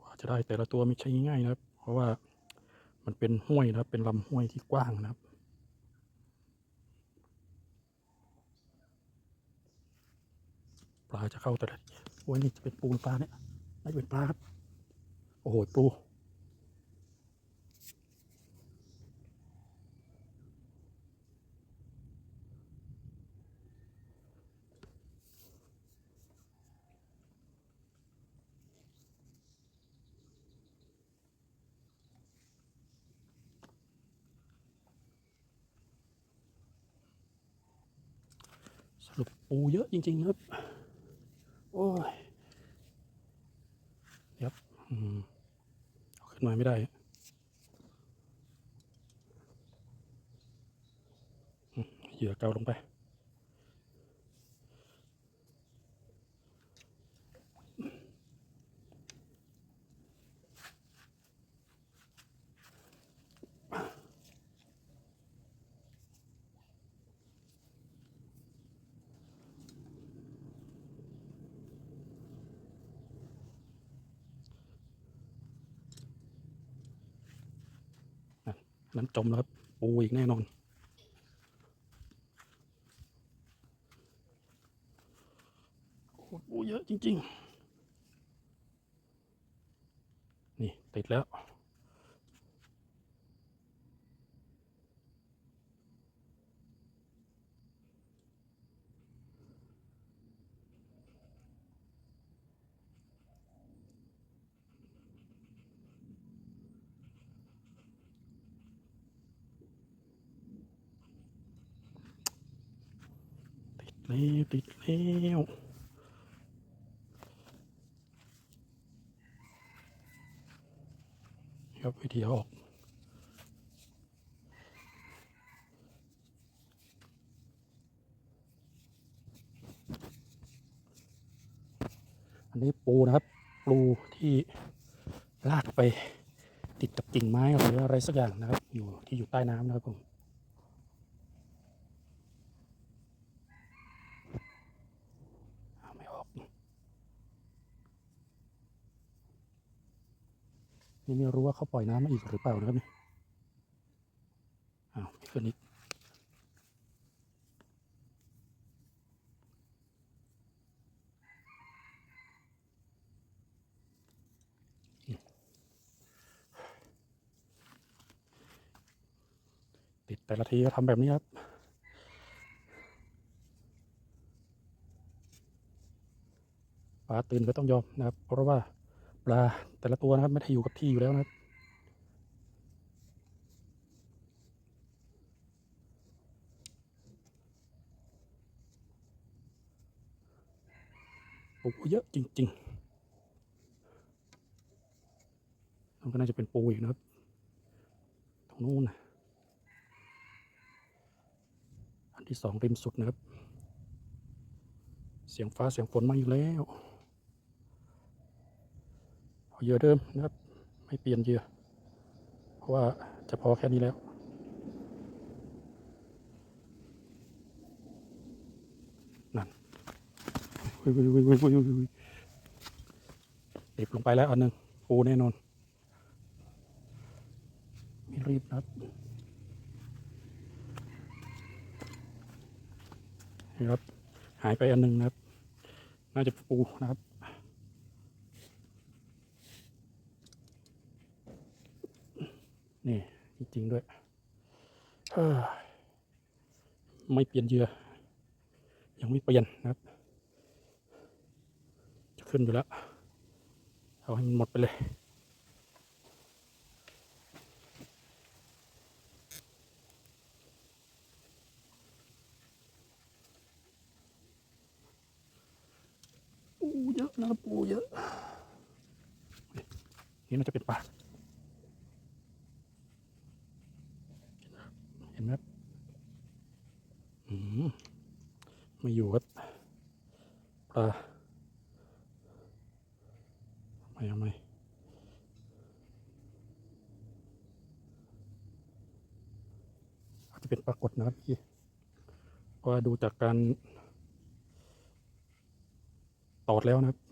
กว่าจะได้แต่ละตัวไม่ใช่ง่ายนะครับ เพราะว่ามันเป็นห้วยนะครับ เป็นลำห้วยที่กว้างนะครับ ปลาจะเข้าแต่ละโอ้ยนี่จะเป็นปูหรือปลาเนี่ยน่าจะเป็นปลาครับ โอ้โหปู รุปปูเยอะจริง ๆ ครับ โอ้ยเดี๋ยวอืขึ้นมาไม่ได้เหยื่อเกาลงไป น้ำจมแล้วครับปูอีกแน่นอน โอ้โหปูเยอะจริง ๆ นี่ ติดแล้ว ติด แล้วติดแล้วครับวิธีเอาออกอันนี้ปูนะครับ ปูที่ลากไปติดกับกิ่งไม้หรืออะไรสักอย่างนะครับ อยู่ที่อยู่ใต้น้ำนะครับผม เอาไม่ออก นี่ ไม่รู้ว่าเขาปล่อยน้ำมาอีกหรือเปล่านะครับนี่อ้าวไม่ขึ้นอีกติดแต่ละทีก็ทำแบบนี้ครับปลาตื่นก็ต้องยอมนะครับ เพราะว่า ลาแต่ละตัวนะครับ ไม่ได้อยู่กับที่อยู่แล้วนะครับปูเยอะจริงๆมันก็น่าจะเป็นปูอีกนะครับ ตรงนู้นนะอันที่สองริมสุดนะครับ เสียงฟ้าเสียงฝนมาอยู่แล้ว เหยื่อเดิมนะครับ ไม่เปลี่ยนเหยื่อ เพราะว่าจะพอแค่นี้แล้ว นั่นวิววิววิววิววิววิวติดลงไปแล้วอันหนึ่งปูแน่นอน ไม่รีบนะครับนี่ครับ หายไปอันหนึ่งนะครับ น่าจะปูนะครับ นี่ จริง ๆ ด้วยเฮ้ยไม่เปลี่ยนเหยื่อยังไม่เปลี่ยนนะครับ จะขึ้นอยู่แล้ว เอาให้มันหมดไปเลยปูเยอะนะครับปูเยอะนี่น่าจะเป็นปลา ห็นไหมครับอืมไม่อยู่ครับปลาไม่เอาไม่อาจจะเป็นปลากดนะครับพี่เพราะว่าดูจากการตอดแล้วนะครับ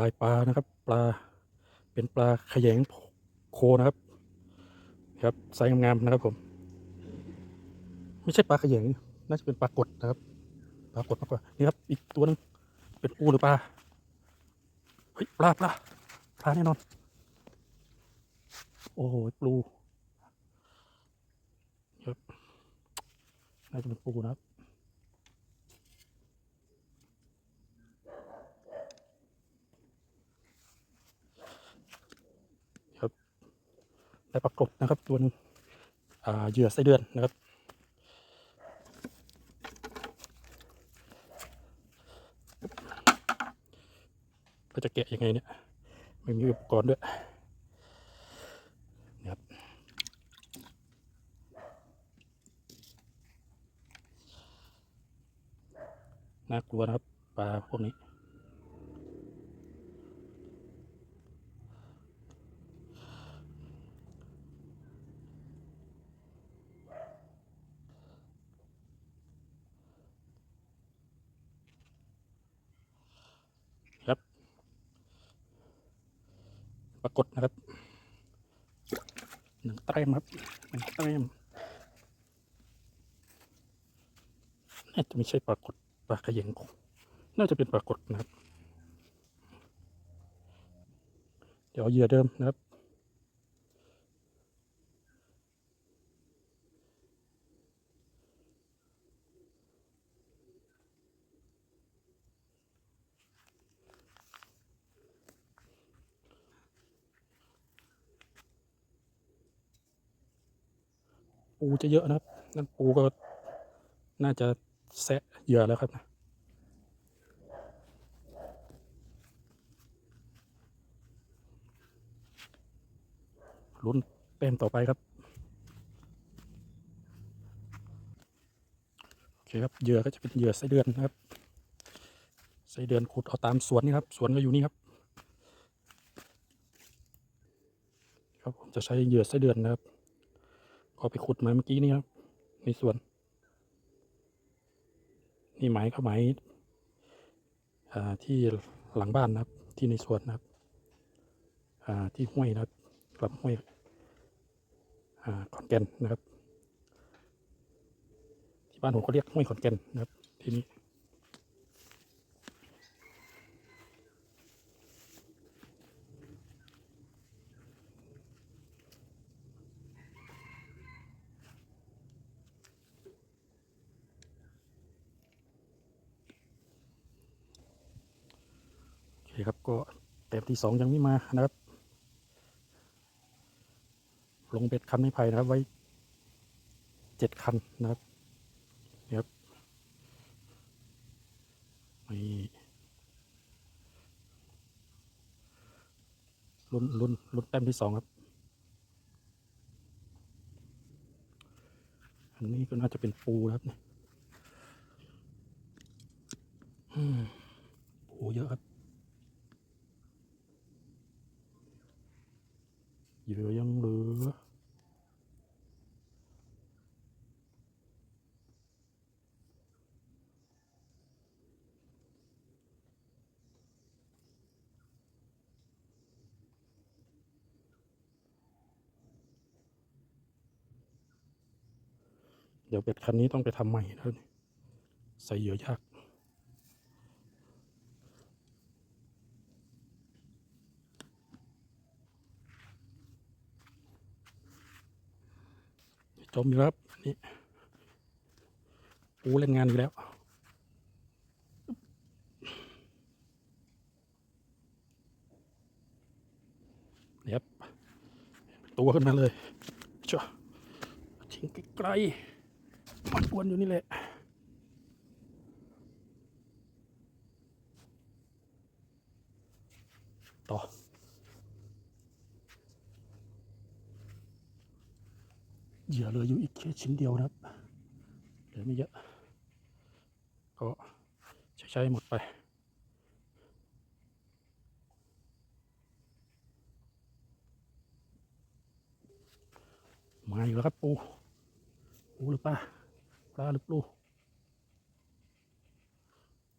ได้ปลานะครับ ปลาเป็นปลาขยงโคนะครับ ครับไซส์งามๆนะครับผม ไม่ใช่ปลาขยงน่าจะเป็นปลากดนะครับปลากดมากกว่านี่ครับ อีกตัวหนึงเป็นปูหรือปลาเฮ้ยปลาปลาปลาแน่นอน โอ้โหปลูครับน่าจะเป็นปูนะครับ ได้ปรากฏนะครับตัวนึงเหยื่อไส้เดือนนะครับ ก็จะแกะยังไงเนี่ย ไม่มีอุปกรณ์ด้วยนี่ครับน่ากลัวนะครับปลาพวกนี้ ปรากฏนะครับหนึ่งแต้มครับหนึ่งแต้มน่าจะไม่ใช่ปรากฏปลาขยงคงน่าจะเป็นปรากฏนะครับ เดี๋ยวเหยื่อเดิมนะครับ จะเยอะนะครับ นั่นปูก็น่าจะแซะเหยื่อแล้วครับนะลุ้นเต็มต่อไปครับ โอเคครับ เหยื่อก็จะเป็นเหยื่อไส้เดือนนะครับ ไส้เดือนขุดเอาตามสวนนี่ครับ สวนก็อยู่นี่ครับ ครับผมจะใช้เหยื่อไส้เดือนนะครับ ก็ไปขุดมาเมื่อกี้นี่ครับ ในสวน นี่หมายเขาหมายอ่าที่หลังบ้านนะครับ ที่ในสวนนะครับที่ห้วยนะครับลำห้วยขอนแก่นนะครับ ที่บ้านผมก็เรียกห้วยขอนแก่นนะครับ ที่นี้ คครับก็เต็มที่สองยังไม่มานะครับ ลงเบ็ดคันไม้ไผ่นะครับไว้เจ็ดคันนะครับนี่ครับนี่ลุ้นลุ้นลุ้นแต้มที่สองครับ อันนี้ก็น่าจะเป็นปูนะครับเนี่ยปูเยอะครับ เหยื่อยังเหลือ เดี๋ยวเป็ดคันนี้ต้องไปทำใหม่นะครับใส่เหยื่อยาก จมอยู่แล้วครับอันนี่ปูเล่นงานอีกแล้วนี่ครับตัวขึ้นมาเลยจ้ะทิ้งไกลๆมันวนอยู่นี่แหละต่อ เหยื่อเหลืออยู่อีกแค่ชิ้นเดียวนะครับเหลือไม่เยอะ ก็ใช้หมดไปมาอยู่แล้วครับปูปูหรือปลาปลาหรือปู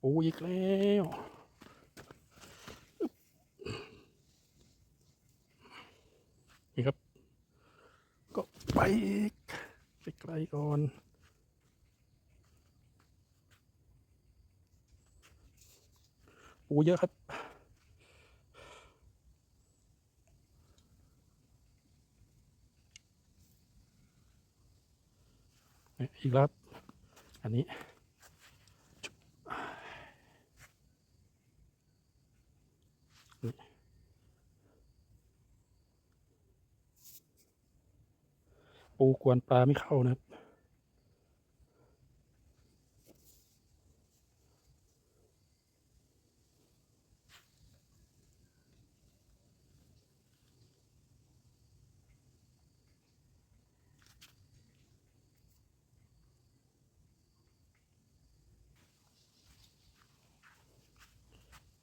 ปูอีกแล้วนี่ครับ ก็ไปอีกไปไกลก่อนปูเยอะครับนี่อีกแล้วครับอันนี้ ปูกวนปลาไม่เข้านะครับ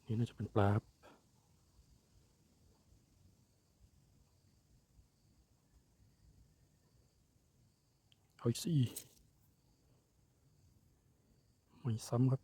นี่น่าจะเป็นปลาครับ เอาอีกสี่ไม่ซ้ำครับ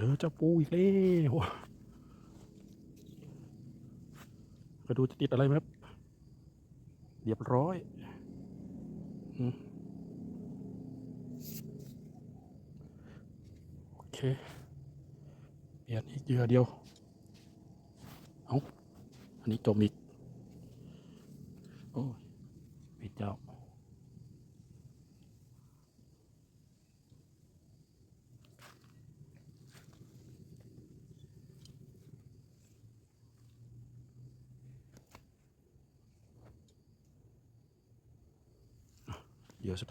จอเจ้าปูอีกแล้วมาดูจะติดอะไรไหมครับ เรียบร้อยอืมโอเค เปลี่ยนอีกเหยื่อเดียว เอาอันนี้จมอีก โอ้ยปิดเจ้า เหยื่อสุ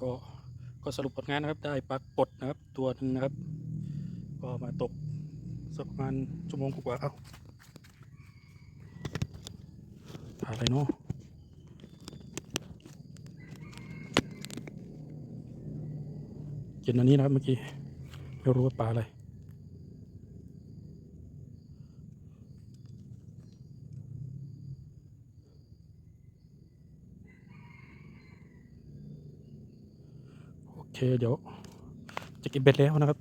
ก็ก็สรุปผลงานนะครับได้ปลากดนะครับตัวหนึ่งนะครับ ก็มาตกสักประมาณชั่วโมงกว่าเอ้าปลาอะไรเนาะกินอันนี้นะครับเมื่อกี้ไม่รู้ว่าปลาอะไร เคเดี๋ยว จะเก็บเบ็ดแล้วนะครับ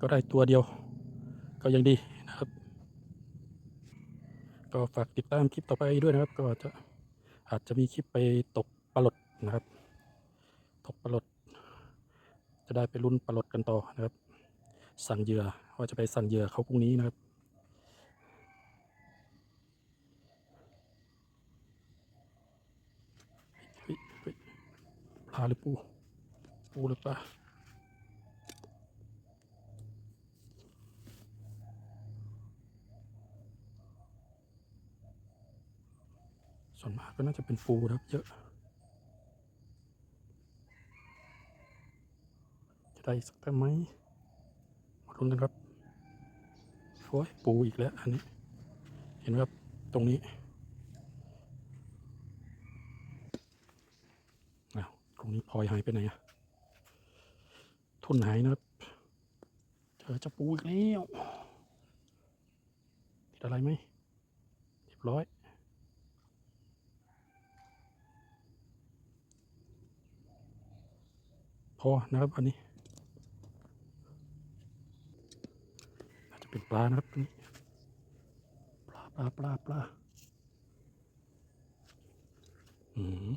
ก็ได้ตัวเดียว ก็ยังดีนะครับ ก็ฝากติดตามคลิปต่อไปด้วยนะครับ ก็จะอาจจะมีคลิปไปตกปลาหลดนะครับ ตกปลาหลด จะได้ไปลุ้นปลาหลดกันต่อนะครับ สั่งเหยื่อว่าจะไปสั่งเหยื่อเขาพรุ่งนี้นะครับเฮ้ยเฮ้ยปลาหรือปู ปูหรือปลาส่วนมากก็น่าจะเป็นปูครับเยอะ จะได้สักแต่ไหมมาลุ้นกันครับโอ้ยปูอีกแล้วอันนี้ เห็นไหมครับตรงนี้อ้าวตรงนี้พลอยหายไปไหนอะ ทุนหายนะครับอเจะปูอีกแล้วติดอะไรไหมเรียบร้อย พอนะครับอันนี้น่าจะเป็นปลานะครับนี้ปลาปลาปลาปลาอืม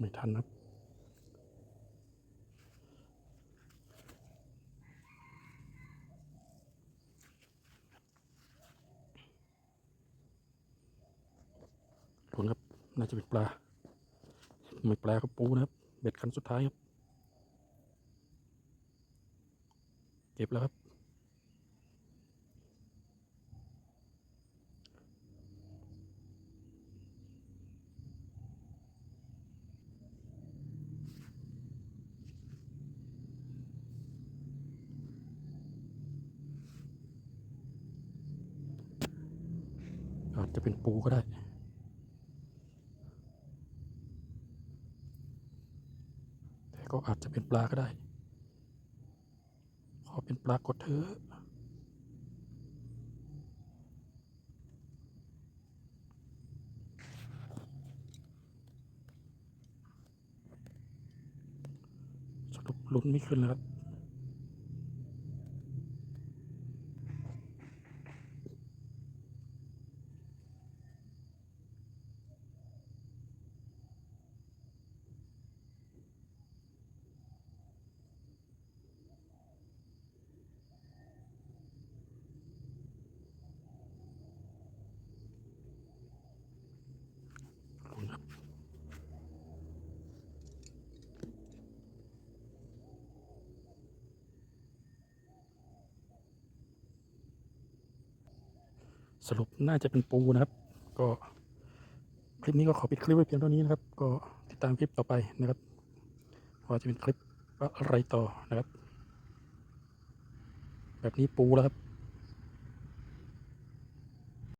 ไม่ทันนะครับ ทุนครับ น่าจะเป็นปลา ไม่ปลาครับปูนะครับ เบ็ดคันสุดท้ายครับ เก็บแล้วครับ อาจจะเป็นปูก็ได้ แต่ ก็อาจจะเป็นปลาก็ได้ ขอเป็นปลากดเถอะสรุปลุ้นไม่ขึ้นแล้วครับ สรุปน่าจะเป็นปูนะครับ ก็คลิปนี้ก็ขอปิดคลิปไว้เพียงเท่านี้นะครับ ก็ติดตามคลิปต่อไปนะครับว่าจะเป็นคลิปอะไรต่อนะครับ แบบนี้ปูแล้วครับ